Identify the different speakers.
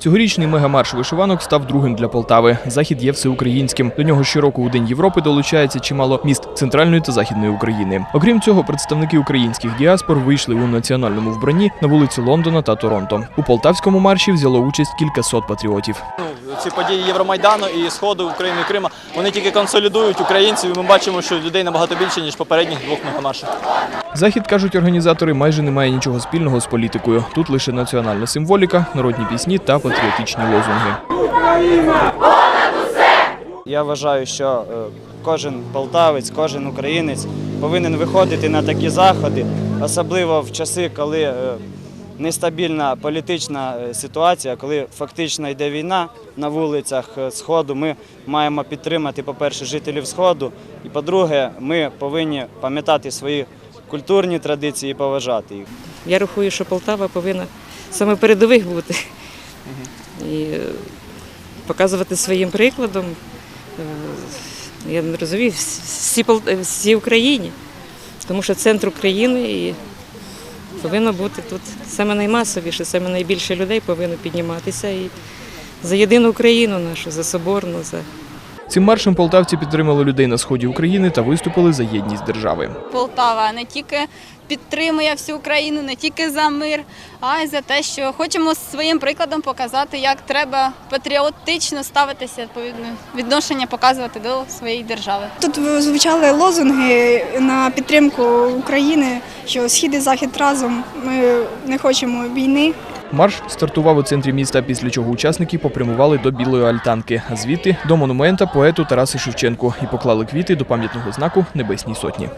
Speaker 1: Цьогорічний мегамарш вишиванок став другим для Полтави. Захід є всеукраїнським. До нього щороку у День Європи долучається чимало міст центральної та західної України. Окрім цього, представники українських діаспор вийшли у національному вбранні на вулиці Лондона та Торонто. У полтавському марші взяло участь кількасот патріотів.
Speaker 2: Ці події Євромайдану і Сходу України і Крима вони тільки консолідують українців. і Ми бачимо, що людей набагато більше ніж попередніх двох мегамаршів.
Speaker 1: Захід кажуть організатори, майже не має нічого спільного з політикою. Тут лише національна символіка, народні пісні та патріотичні лозунги.
Speaker 3: Я вважаю, що е, кожен полтавець, кожен українець повинен виходити на такі заходи, особливо в часи, коли е, нестабільна політична е, ситуація, коли фактично йде війна на вулицях е, Сходу. Ми маємо підтримати, по-перше, жителів Сходу, і по-друге, ми повинні пам'ятати свої культурні традиції і поважати їх.
Speaker 4: Я рахую, що Полтава повинна саме передових бути і е, показувати своїм прикладом. Я не розумію, всі, всі, Україні, тому що центр України і повинно бути тут саме наймасовіше, саме найбільше людей повинно підніматися і за єдину Україну нашу, за соборну, за
Speaker 1: Цим маршем полтавці підтримали людей на сході України та виступили за єдність держави.
Speaker 5: Полтава не тільки підтримує всю Україну, не тільки за мир, а й за те, що хочемо своїм прикладом показати, як треба патріотично ставитися, відповідно відношення показувати до своєї держави.
Speaker 6: Тут звучали лозунги на підтримку України, що схід і захід разом. Ми не хочемо війни.
Speaker 1: Марш стартував у центрі міста, після чого учасники попрямували до Білої Альтанки, а звідти до монумента поету Тарасу Шевченку і поклали квіти до пам'ятного знаку Небесній Сотні.